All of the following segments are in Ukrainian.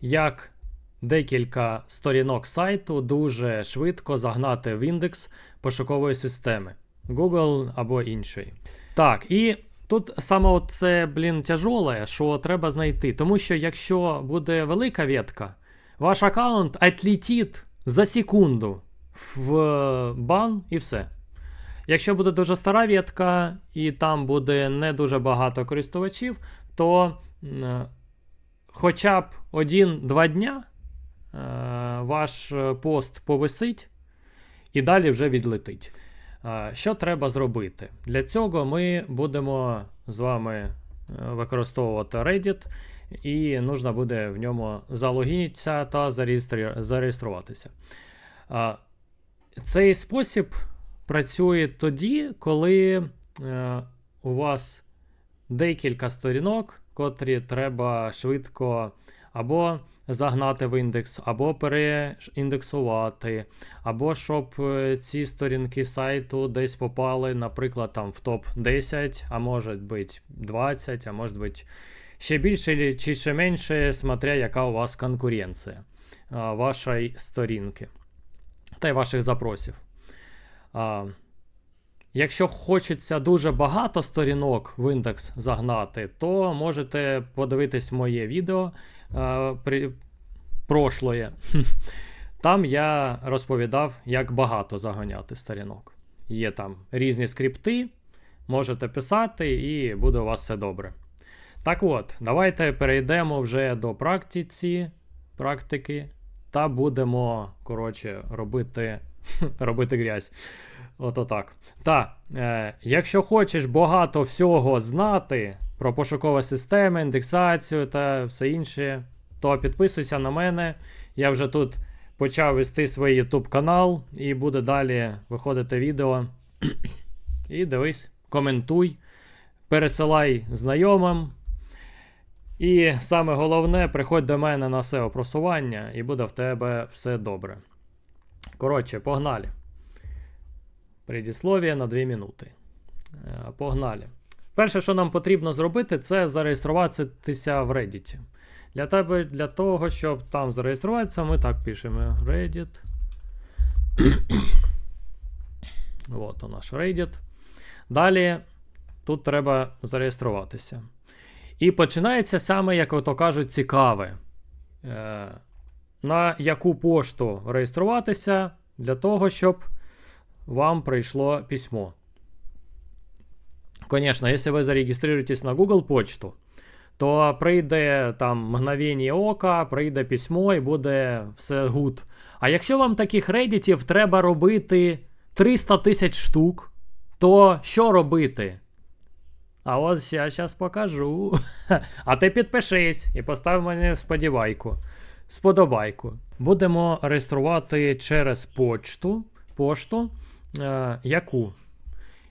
як декілька сторінок сайту дуже швидко загнати в індекс пошукової системи Google або іншої. Так, і тут саме це, блін, тяжоле, що треба знайти. Тому що якщо буде велика ветка, ваш аккаунт отлетить за секунду в бан і все. Якщо буде дуже стара ветка і там буде не дуже багато користувачів, то хоча б один-два дня е, ваш е, пост повисить і далі вже відлетить. Е, Що треба зробити? Для цього ми будемо з вами використовувати Reddit, і нужно буде в ньому залогінитися та зареєструватися. Цей спосіб працює тоді, коли у вас декілька сторінок, котрі треба швидко або загнати в індекс, або переіндексувати, або щоб е, ці сторінки сайту десь попали, наприклад, там в топ-10, а може бути 20, а може бути ще більше чи ще менше, смотря яка у вас конкуренція вашої сторінки та й ваших запросів. Якщо хочеться дуже багато сторінок в індекс загнати, то можете подивитись моє відео а, при, прошлое. Там я розповідав, як багато заганяти сторінок. Є там різні скрипти, можете писати, і буде у вас все добре. Так от, давайте перейдемо вже до практиці, практики, та будемо, коротше, робити, робити грязь. Ото так. Та, е, якщо хочеш багато всього знати про пошукові системи, індексацію та все інше, то підписуйся на мене. Я вже тут почав вести свій YouTube канал, і буде далі виходити відео. І дивись, коментуй, пересилай знайомим. І саме головне, приходь до мене на SEO просування, і буде в тебе все добре. Коротше, погнали. Предіслов'я на 2 минути. Е, Погнали. Перше, що нам потрібно зробити, це зареєструватися в Reddit. Для тебе, для того, щоб там зареєструватися, ми так пишемо Reddit. От у наш Reddit. Далі тут треба зареєструватися. І починається саме, як ото кажуть, цікаве. Е, на яку пошту реєструватися для того, щоб вам прийшло письмо. Конечно, якщо ви зареєструєтесь на Google почту, то прийде там мгновення ока, прийде письмо і буде все гуд. А якщо вам таких реддітів треба робити 300 тисяч штук, то що робити? А ось я зараз покажу. А ти підпишись і постав мені сподівайку. Сподобайку. Будемо реєструвати через почту, пошту. Е, яку?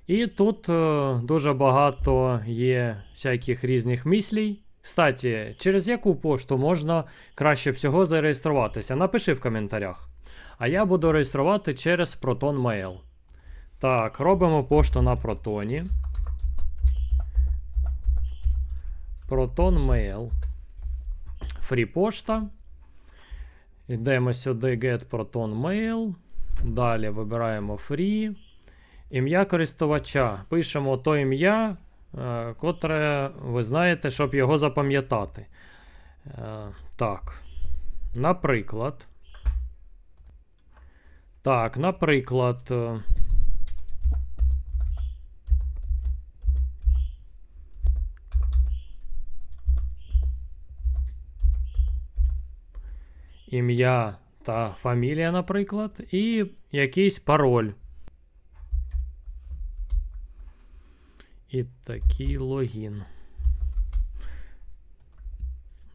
І тут е, дуже багато є всяких різних мислій. Кстати, через яку пошту можна краще всього зареєструватися? Напиши в коментарях. А я буду реєструвати через Proton Mail. Так, робимо пошту на протоні. Proton. Фрі пошта. Йдемо сюди Get Proton Mail. Далі вибираємо Free. Ім'я користувача. Пишемо то ім'я, е, котре ви знаєте, щоб його запам'ятати. Е, так. Наприклад. Так, наприклад. е, Ім'я та фамілія, наприклад, і якийсь пароль. І такий логін.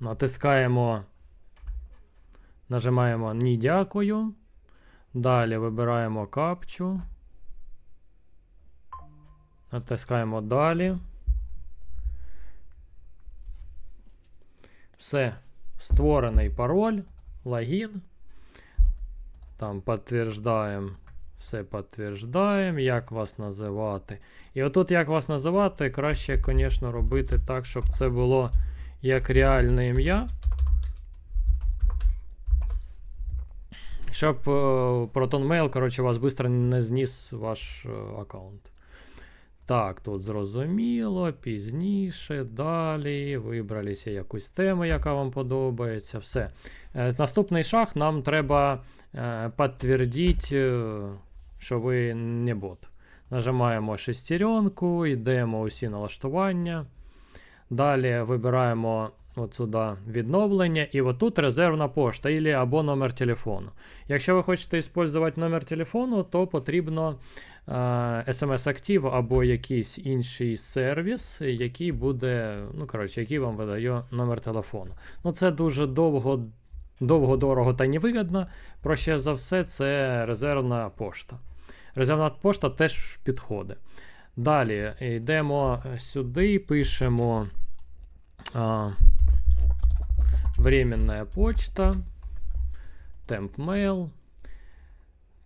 Натискаємо. Нажимаємо Ні, дякую. Далі вибираємо капчу. Натискаємо далі. Все. Створений пароль, логін. Там підтверджуємо, все підтверджуємо, як вас називати. І отут, як вас називати, краще, звісно, робити так, щоб це було як реальне ім'я. Щоб е, ProtonMail, коротше, вас швидко не зніс ваш е, аккаунт. Так, тут зрозуміло, пізніше, далі. Вибралися якусь тему, яка вам подобається. Все. Е, Наступний шаг нам треба е, підтвердити, е, що ви не бот. Нажимаємо шестеренку, йдемо усі налаштування. Далі вибираємо от сюди відновлення, і отут резервна пошта або номер телефону. Якщо ви хочете використовувати номер телефону, то потрібно SMS Active або якийсь інший сервіс, який буде, ну коротше, який вам видає номер телефону. Ну це дуже довго, довго, дорого та невигідно. Проще за все, це резервна пошта. Резервна пошта теж підходить. Далі йдемо сюди, пишемо а, временная почта, темпмейл.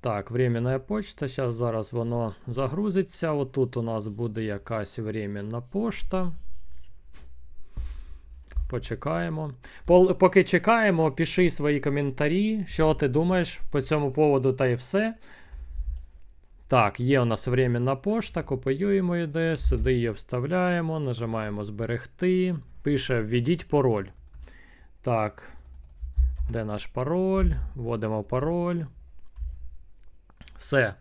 Так, временная почта. Зараз зараз воно загрузиться. Отут у нас буде якась временна пошта. Почекаємо. Поки чекаємо, пиши свої коментарі, що ти думаєш по цьому поводу, та й все. Так, є у нас временна пошта, копіюємо її, сюди її вставляємо, нажимаємо зберегти. Пише введіть пароль. Так. Де наш пароль? Вводимо пароль. Все.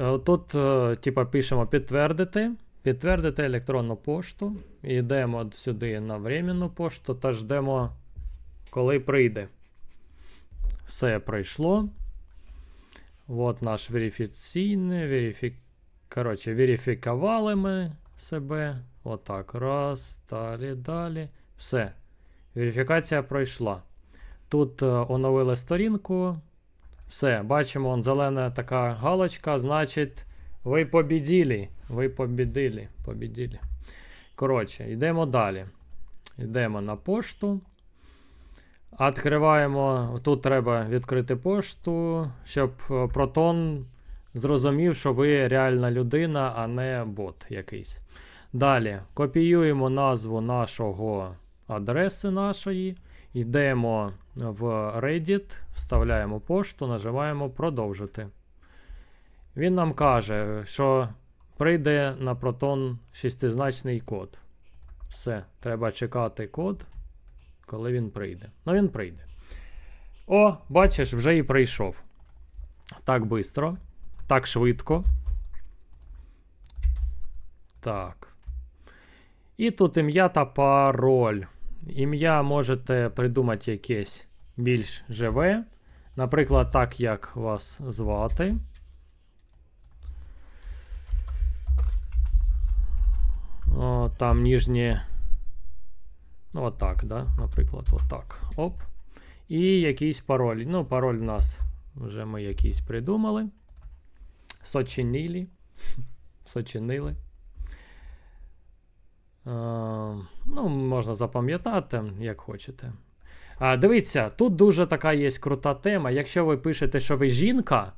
Е, Тут, е, типа, пишемо підтвердити. Підтвердити електронну пошту. Йдемо сюди на временну пошту та ждемо, коли прийде. Все пройшло. От наш верифіційний. Верифі... Коротше, верифікували ми себе. Отак. Раз, далі, далі. Все. Верифікація пройшла. Тут е, оновили сторінку. Все, бачимо, он зелена така галочка, значить, ви побіділи. Ви побідили. Побідили. Коротше, йдемо далі. Йдемо на пошту. Відкриваємо. Тут треба відкрити пошту, щоб е, Proton зрозумів, що ви реальна людина, а не бот якийсь. Далі копіюємо назву нашого адреси нашої. Йдемо в Reddit, вставляємо пошту, нажимаємо продовжити. Він нам каже, що прийде на Proton шестизначний код. Все, треба чекати код, коли він прийде. Ну, він прийде. О, бачиш, вже і прийшов. Так швидко. Так швидко. Так. І тут ім'я та пароль. Ім'я можете придумати якесь більш живе. Наприклад, так, як вас звати. О, там ніжні. Ну, отак, да? Наприклад, отак. Оп. І якийсь пароль. Ну, пароль в нас вже ми якийсь придумали. Сочинили. Сочинили. Е, ну, можна запам'ятати, як хочете. А, дивіться, тут дуже така є крута тема. Якщо ви пишете, що ви жінка,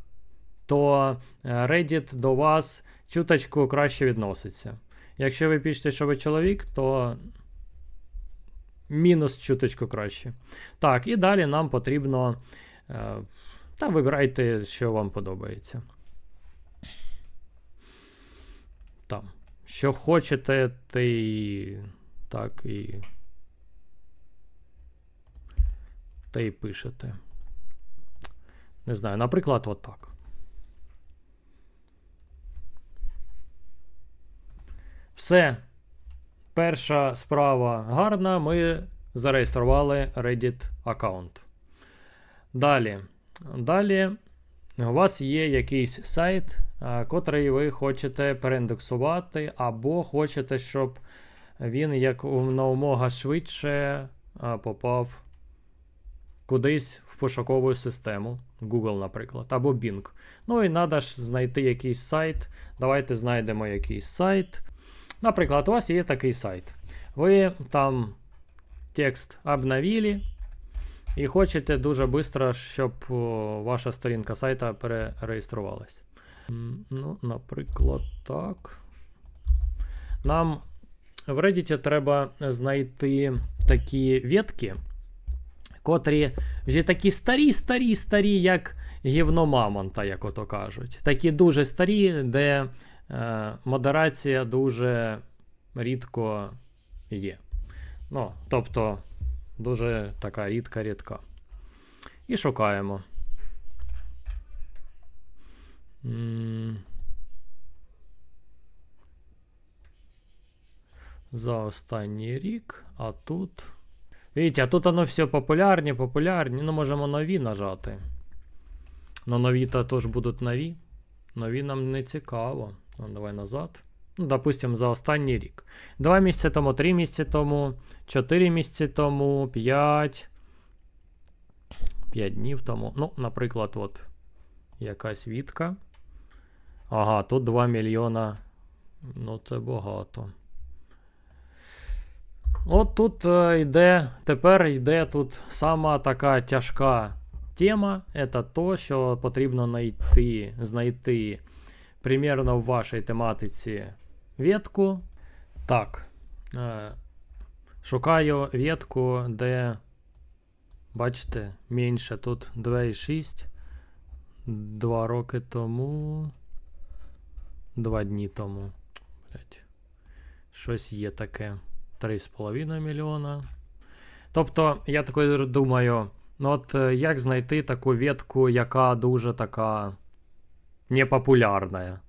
то е, Reddit до вас чуточку краще відноситься. Якщо ви пишете, що ви чоловік, то мінус чуточку краще. Так, і далі нам потрібно. Е, та вибирайте, що вам подобається. Там. Що хочете, те й так і. Те й пишете. Не знаю, наприклад, отак. Все. Перша справа гарна. Ми зареєстрували Reddit аккаунт. Далі. Далі у вас є якийсь сайт, котрий ви хочете переіндексувати, або хочете, щоб він як умога швидше попав кудись в пошукову систему. Google, наприклад, або Bing. Ну і треба ж знайти якийсь сайт. Давайте знайдемо якийсь сайт. Наприклад, у вас є такий сайт. Ви там текст обновили. І хочете дуже швидко, щоб ваша сторінка сайта перереєструвалась. Ну, наприклад, так. Нам в Reddit треба знайти такі ветки, котрі вже такі старі, старі, старі, як гівно мамонта, як ото кажуть. Такі дуже старі, де е, модерація дуже рідко є. Ну, тобто, дуже така рідка-рідка. І шукаємо. За останній рік, а тут. Видите, а тут воно все популярні, популярні. Ну, можемо нові нажати. Ну, нові то теж будуть нові. Нові нам не цікаво. Ну, давай назад. Ну, допустим, за останній рік. Два місяці тому, три місяці тому, чотири місяці тому, п'ять. П'ять днів тому. Ну, наприклад, от якась відка. Ага, тут 2 мільйона. Ну, це багато. От тут е, йде, тепер йде тут сама така тяжка тема. Це то, що потрібно знайти, знайти примірно в вашій тематиці ветку. Так. Е, шукаю ветку, де, бачите, менше тут 2,6. Два роки тому. Два дні тому. Блять. Щось є таке. 3,5 мільйона. Тобто, я такою думаю, ну от е, як знайти таку ветку, яка дуже така непопулярная?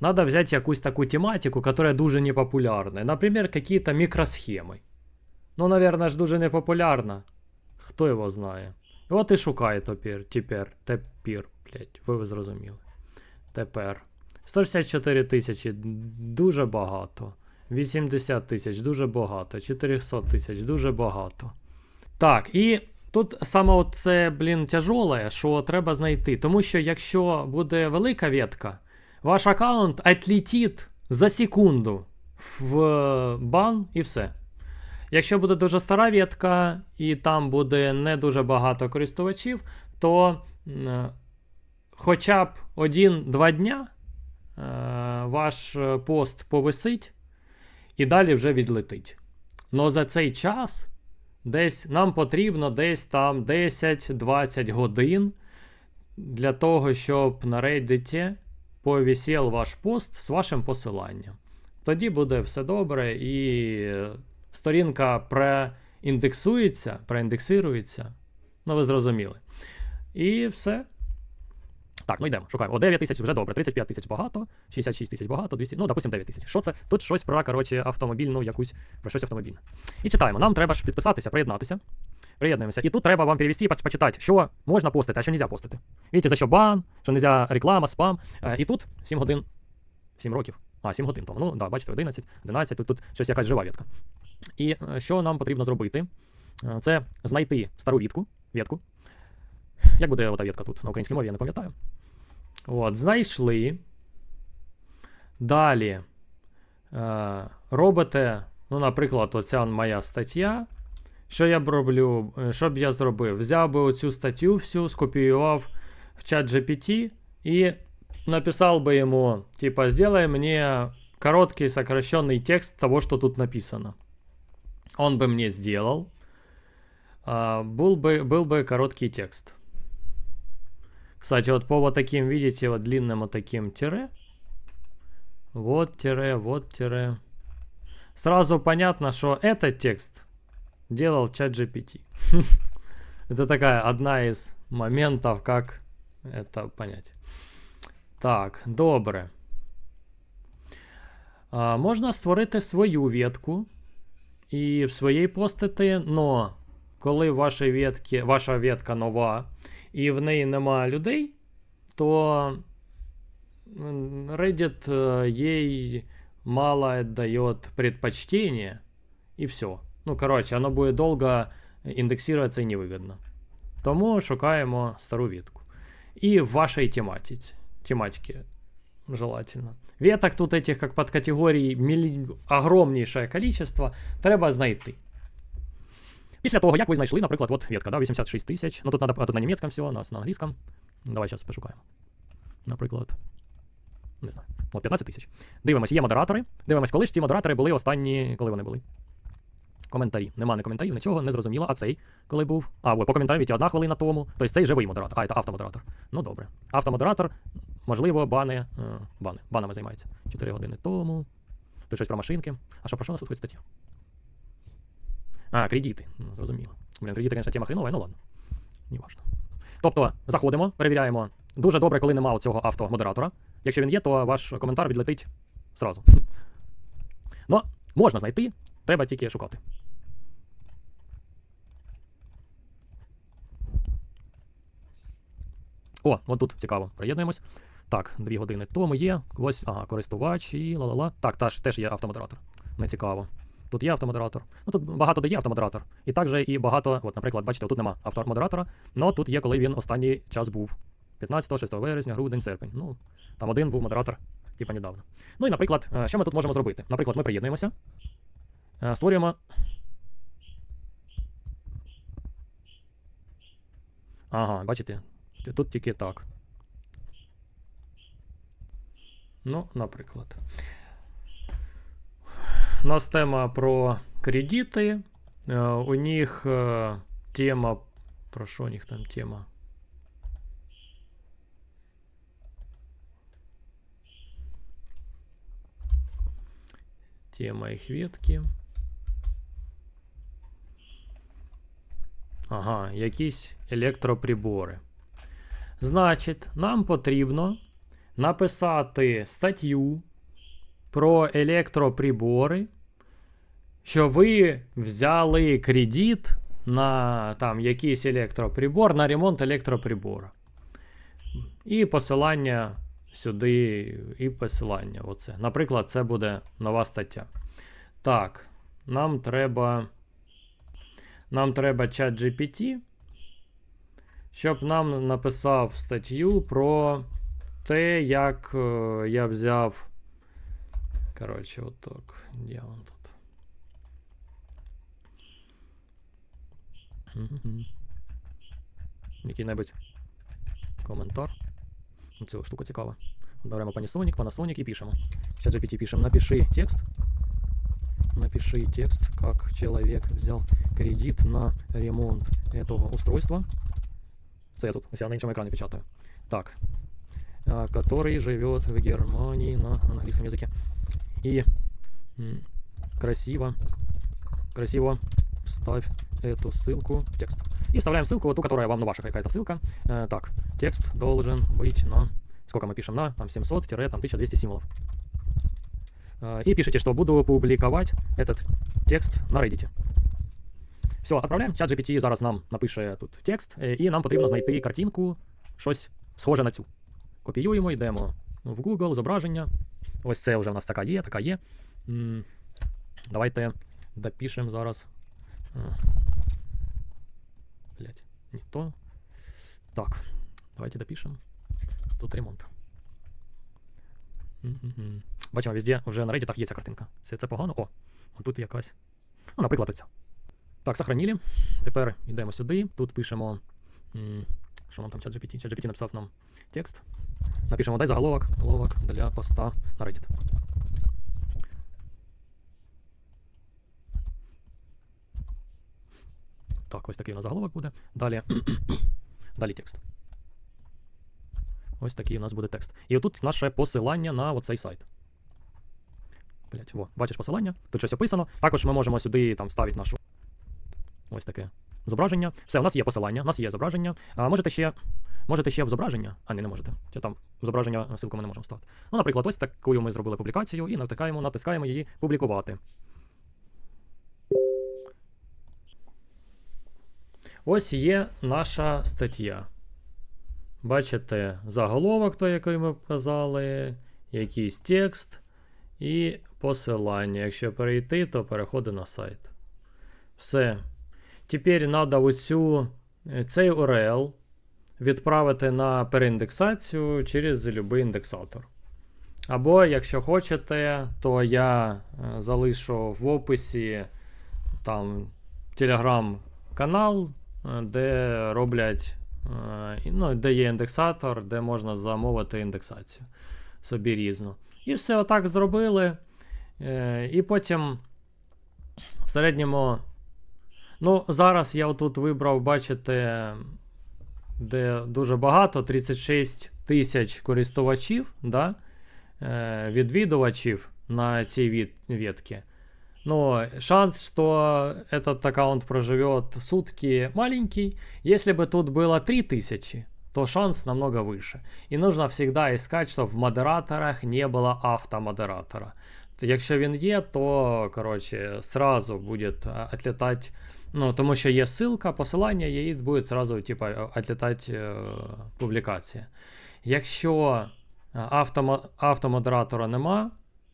Надо взять якусь таку тематику, которая дуже непопулярная. Например, какие-то микросхемы. Ну, наверное, ж дуже непопулярна. Хто його знає? От і шукає тепер, тепер, тепер, блять, ви зрозуміли. Тепер. 164 тисячі дуже багато. 80 тисяч дуже багато. 400 тисяч дуже багато. Так, і тут саме це, блін, тяжоле, що треба знайти. Тому що якщо буде велика ветка, ваш аккаунт отлетить за секунду в бан і все. Якщо буде дуже стара ветка, і там буде не дуже багато користувачів, то хоча б один-два дня е, ваш е, пост повисить і далі вже відлетить. Но за цей час десь нам потрібно десь там 10-20 годин для того, щоб на Reddit повісів ваш пост з вашим посиланням. Тоді буде все добре, і сторінка преіндексується, преіндексирується. Ну, ви зрозуміли. І все. Так, ну йдемо, шукаємо. О, 9 тисяч вже добре, 35 тисяч багато, 66 тисяч багато, 200, ну, допустим, 9 тисяч. Що це? Тут щось про, коротше, автомобільну якусь, про щось автомобільне. І читаємо. Нам треба ж підписатися, приєднатися. Приєднуємося. І тут треба вам перевести і почитати, що можна постити, а що нельзя постити. Видите, за що бан, що нельзя реклама, спам. Е, і тут 7 годин, 7 років. А, 7 годин тому. Ну, да, бачите, 11, 11, тут, тут щось якась жива ветка. І е, що нам потрібно зробити? Е, Це знайти стару вітку, ветку. Як буде ота ветка тут на українській мові, я не пам'ятаю. От, знайшли. Далі. Е, робите, ну, наприклад, оця моя стаття. Що я б роблю? Е, Що б я зробив? Взяв би оцю статтю всю, скопіював в чат GPT і написав би йому, типа, сделай мне короткий сокращенный текст того, что тут написано. Он бы мне сделал. А, был, бы, был бы короткий текст. Кстати, вот по вот таким, видите, вот длинным вот таким тире. Вот тире, вот тире. Сразу понятно, что этот текст делал чат GPT. Это такая одна из моментов, как это понять. Так, добре. А, можна створити свою ветку і в своїй постити, но коли в вашій ветці, ваша ветка нова і в неї нема людей, то Reddit э, ей мало дает предпочтение, и все. Ну, короче, оно будет долго індексуватися і невигодно. Тому шукаємо стару ветку. І в вашій тематиці. тематике желательно. Веток тут этих как подкатегорий мілі... огромнейшее количество. Треба знайти. Після того, як ви знайшли, наприклад, от ветка, да, 86 тисяч. Ну тут надо, тут на німецькому все, у нас на англійському. Давай зараз пошукаємо. Наприклад. Не знаю. От 15 тисяч. Дивимось, є модератори. Дивимось, коли ж ці модератори були останні. Коли вони були? коментарі. Нема не коментарів, нічого, не зрозуміло. А цей коли був? А, по коментарю віді одна хвилина тому. Тобто цей живий модератор. А, це автомодератор. Ну добре. Автомодератор, можливо, бани. е, бани. Банами займається. 4 години тому. Тут щось про машинки. А що про що у нас тут хоч стаття? А, кредити. Ну, зрозуміло. Блін, кредити, звісно, тема хренова, ну ладно. Не. Тобто, заходимо, перевіряємо. Дуже добре, коли немає цього автомодератора. Якщо він є, то ваш коментар відлетить зразу. Ну, можна знайти, треба тільки шукати. О, от тут цікаво. Приєднуємось. Так, дві години тому є. Ось, ага, користувач і ла-ла-ла. Так, теж, теж є автомодератор. Не цікаво. Тут є автомодератор. Ну тут багато де є автомодератор. І також і багато, от, наприклад, бачите, тут нема автомодератора, але тут є, коли він останній час був. 15, 6 вересня, грудень, серпень. Ну, там один був модератор, типа недавно. Ну і, наприклад, е, що ми тут можемо зробити? Наприклад, ми приєднуємося, е, створюємо. Ага, бачите, тут тільки так. Ну, наприклад. У нас тема про кредити. Е, У них е, тема. Про що у них там тема? Тема їх ветки. Ага, якісь електроприбори. Значить, нам потрібно написати статтю про електроприбори, що ви взяли кредит на там якийсь електроприбор, на ремонт електроприбора. І посилання сюди, і посилання. Оце. Наприклад, це буде нова стаття. Так, нам треба. Нам треба чат GPT, щоб нам написав статтю про те, як е, я взяв. Коротше, отак. Де Який-небудь коментар. Ну, Ця штука цікава. Беремо Panasonic, Panasonic і пишемо. Сейчас GPT пишем. Напиши текст. Напиши текст, как человек взял кредит на ремонт этого устройства. Це я тут, ось я на іншому екрані печатаю. Так. А, Который живет в Германии на английском языке. И м, красиво, красиво вставь эту ссылку в текст. И вставляем ссылку, вот ту, которая вам, ну, ваша какая-то ссылка. Э, так, текст должен быть на... Сколько мы пишем? На там 700-1200 символов. Э, И пишите, что буду публиковать этот текст на Reddit. Все, отправляємо. Чат GPT зараз нам напише тут текст, е, і нам потрібно знайти картинку, щось схоже на цю. Копіюємо, йдемо в Google, зображення. Ось це вже в нас така є, така є. М, Давайте допишемо зараз. А. Блять, не то. Так, давайте допишемо. Тут ремонт. Бачимо, везде вже на Reddit є ця картинка. Це, це погано. О, тут якась. Ну, наприклад, оця. Так, сохранили. Тепер йдемо сюди. Тут пишемо. Що нам там чат GPT? Чат GPT написав нам текст. Напишемо дай заголовок, заголовок для поста на Reddit. Так, ось такий у нас заголовок буде. Далі. Далі текст. Ось такий у нас буде текст. І отут наше посилання на оцей сайт. Блять, во, бачиш посилання, тут щось описано. Також ми можемо сюди там вставити нашу. Ось таке зображення. Все, у нас є посилання, у нас є зображення. А можете ще. Можете ще в зображення, а не, не можете. Чи там зображення ссылку ми не можемо вставити. Ну, наприклад, ось таку ми зробили публікацію і натикаємо, натискаємо її публікувати. Ось є наша стаття. Бачите заголовок, той, який ми показали, якийсь текст і посилання. Якщо перейти, то переходи на сайт. Все. Тепер треба оцю, е, цей URL відправити на переіндексацію через будь-який індексатор. Або, якщо хочете, то я е, залишу в описі там телеграм-канал, де роблять, е, ну, де є індексатор, де можна замовити індексацію собі різну. І все отак зробили. Е, І потім в середньому Ну, зараз я отут вибрав, бачите, де дуже багато 36 тисяч користувачів, да, е, відвідувачів на цій від, ветке. Но шанс, что этот аккаунт проживет сутки маленький. Если бы тут было 3000, то шанс намного выше. И нужно всегда искать, чтобы в модераторах не было автомодератора. Якщо він є, то коротше, сразу буде отлітати. Ну, тому що є ссылка, посилання, і буде сразу типа, отлітати е, публікація. Якщо е, автомо, автомодератора нема,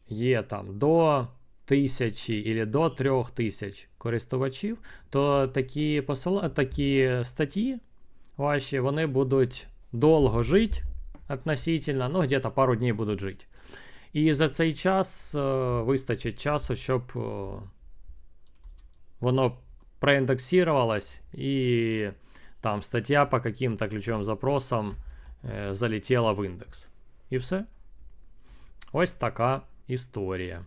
є там до Тисячі або до трьох тисяч користувачів, то такі, посила... такі статті ваші вони будуть довго жити относительно, ну, где-то пару днів будуть жити. І за цей час е, вистачить часу, щоб е, воно проіндексувалось і там стаття по каким-то ключовим запросам е, залетіла в індекс. І все. Ось така історія.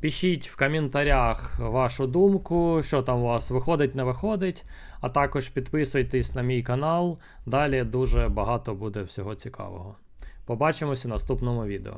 Пишіть в коментарях вашу думку, що там у вас виходить, не виходить. А також підписуйтесь на мій канал. Далі дуже багато буде всього цікавого. Побачимось у наступному відео.